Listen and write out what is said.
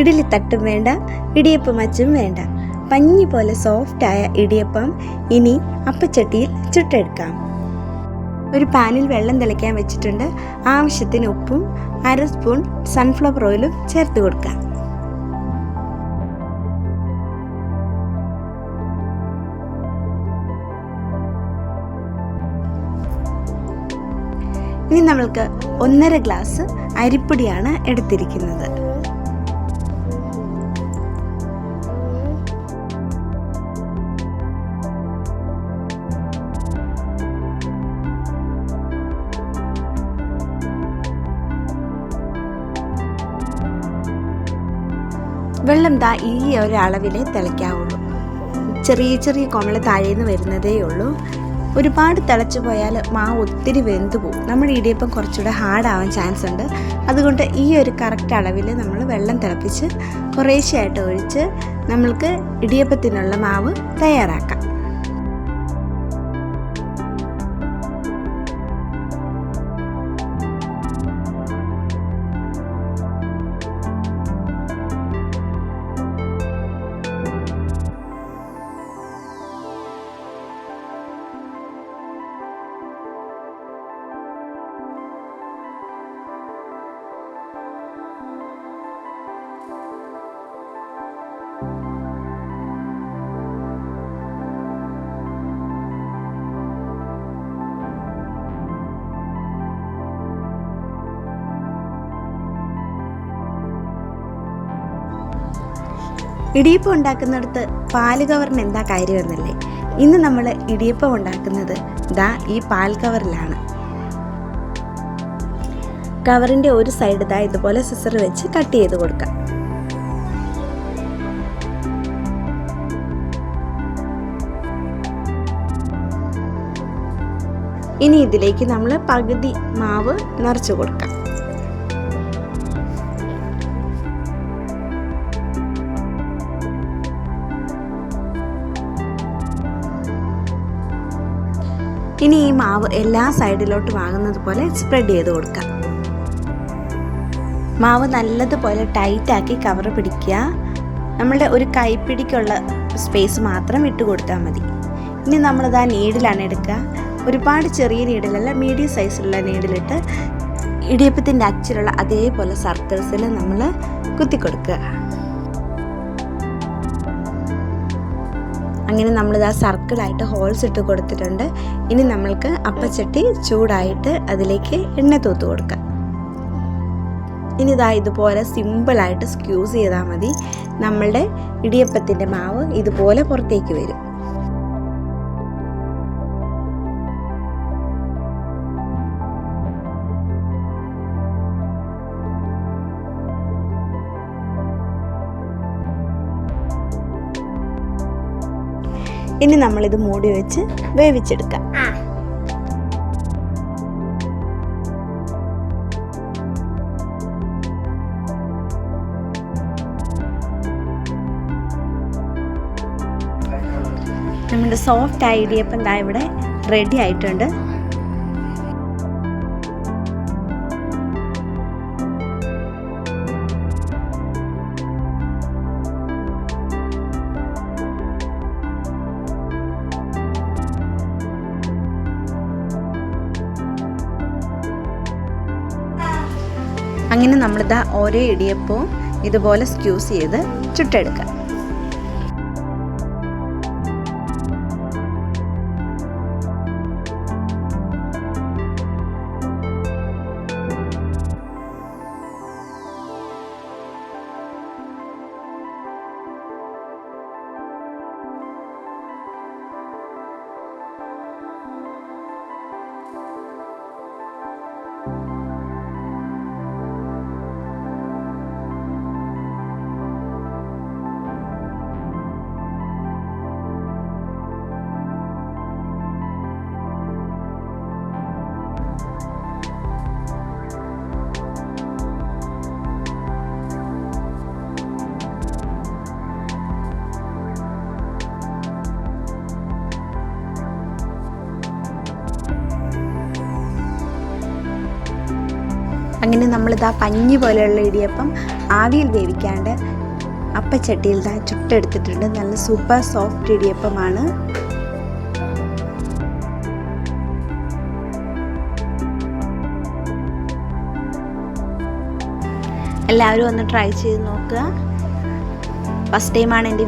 ഇഡലി തട്ടും വേണ്ട ഇടിയപ്പം അച്ചും വേണ്ട. പഞ്ഞി പോലെ സോഫ്റ്റായ ഇടിയപ്പം ഇനി അപ്പച്ചട്ടിയിൽ ചുട്ടെടുക്കാം. ഒരു പാനിൽ വെള്ളം തിളയ്ക്കാൻ വെച്ചിട്ടുണ്ട്. ആവശ്യത്തിന് ഉപ്പും അര സ്പൂൺ സൺഫ്ലവർ ഓയിലും ചേർത്ത് കൊടുക്കാം. ഇനി നമ്മൾക്ക് ഒന്നര ഗ്ലാസ് അരിപ്പൊടിയാണ് എടുത്തിരിക്കുന്നത്. വെള്ളം ദാ ഈ ഒരു അളവിലേ തിളയ്ക്കാവുള്ളൂ. ചെറിയ ചെറിയ കോമള താഴേന്ന് വരുന്നതേ ഉള്ളൂ. ഒരുപാട് തിളച്ചു പോയാൽ മാവ് ഒത്തിരി വെന്ത് പോകും നമ്മുടെ ഇടിയപ്പം കുറച്ചുകൂടെ ഹാർഡാവാൻ ചാൻസ് ഉണ്ട്. അതുകൊണ്ട് ഈ ഒരു കറക്റ്റ് അളവിൽ നമ്മൾ വെള്ളം തിളപ്പിച്ച് കുറേശ്ശെയായിട്ട് ഒഴിച്ച് നമ്മൾക്ക് ഇടിയപ്പത്തിനുള്ള മാവ് തയ്യാറാക്കാം. ഇടിയപ്പം ഉണ്ടാക്കുന്നിടത്ത് പാൽ കവറിന് എന്താ കാര്യമെന്നല്ലേ? ഇന്ന് നമ്മൾ ഇടിയപ്പം ഉണ്ടാക്കുന്നത് ദാ ഈ പാൽ കവറിലാണ് കവറിന്റെ ഒരു സൈഡ് ദാ ഇതുപോലെ സിസർ വെച്ച് കട്ട് ചെയ്ത് കൊടുക്കാം. ഇനി ഇതിലേക്ക് നമ്മൾ പകുതി മാവ് നിറച്ചു കൊടുക്കാം. ഇനി ഈ മാവ് എല്ലാ സൈഡിലോട്ട് വാങ്ങുന്നത് പോലെ സ്പ്രെഡ് ചെയ്ത് കൊടുക്കാം. മാവ് നല്ലതുപോലെ ടൈറ്റാക്കി കവർ പിടിക്കുക. നമ്മളുടെ ഒരു കൈപ്പിടിക്കുള്ള സ്പേസ് മാത്രം ഇട്ട് കൊടുത്താൽ മതി. ഇനി നമ്മളിത് ആ നീഡിലാണ് എടുക്കുക. ഒരുപാട് ചെറിയ നീഡിലല്ല മീഡിയം സൈസിലുള്ള നീഡിലിട്ട് ഇടിയപ്പത്തിന്റെ അച്ചിലുള്ള അതേപോലെ സർക്കിൾസിൽ നമ്മൾ കുത്തി അങ്ങനെ നമ്മളിത് ആ സർക്കിളായിട്ട് ഹോൾസ് ഇട്ട് കൊടുത്തിട്ടുണ്ട്. ഇനി നമ്മൾക്ക് അപ്പച്ചട്ടി ചൂടായിട്ട് അതിലേക്ക് എണ്ണ തൂത്ത് കൊടുക്കാം. ഇനി ഇതാ ഇതുപോലെ സിമ്പിളായിട്ട് സ്ക്യൂസ് ചെയ്താൽ മതി. നമ്മളുടെ ഇടിയപ്പത്തിന്റെ മാവ് ഇതുപോലെ പുറത്തേക്ക് വരും. ഇനി നമ്മൾ ഇത് മൂടി വെച്ച് വേവിച്ചെടുക്കാം. നമ്മുടെ സോഫ്റ്റ് ഇടിയപ്പം ദാ ഇവിടെ റെഡി ആയിട്ടുണ്ട്. അങ്ങനെ നമ്മളിതാ ഓരോ ഇടിയപ്പവും ഇതുപോലെ സ്ക്യൂസ് ചെയ്ത് ചുട്ടെടുക്കുക അങ്ങനെ നമ്മളിതാ പഞ്ഞി പോലെയുള്ള ഇടിയപ്പം ആവിയിൽ വേവിക്കാണ്ട് അപ്പച്ചട്ടിയിൽ ഇതാ ചുട്ടെടുത്തിട്ടുണ്ട്. നല്ല സൂപ്പർ സോഫ്റ്റ് ഇടിയപ്പമാണ്. എല്ലാവരും ഒന്ന് ട്രൈ ചെയ്ത് നോക്കുക. ഫസ്റ്റ് ടൈമാണ് എന്റെ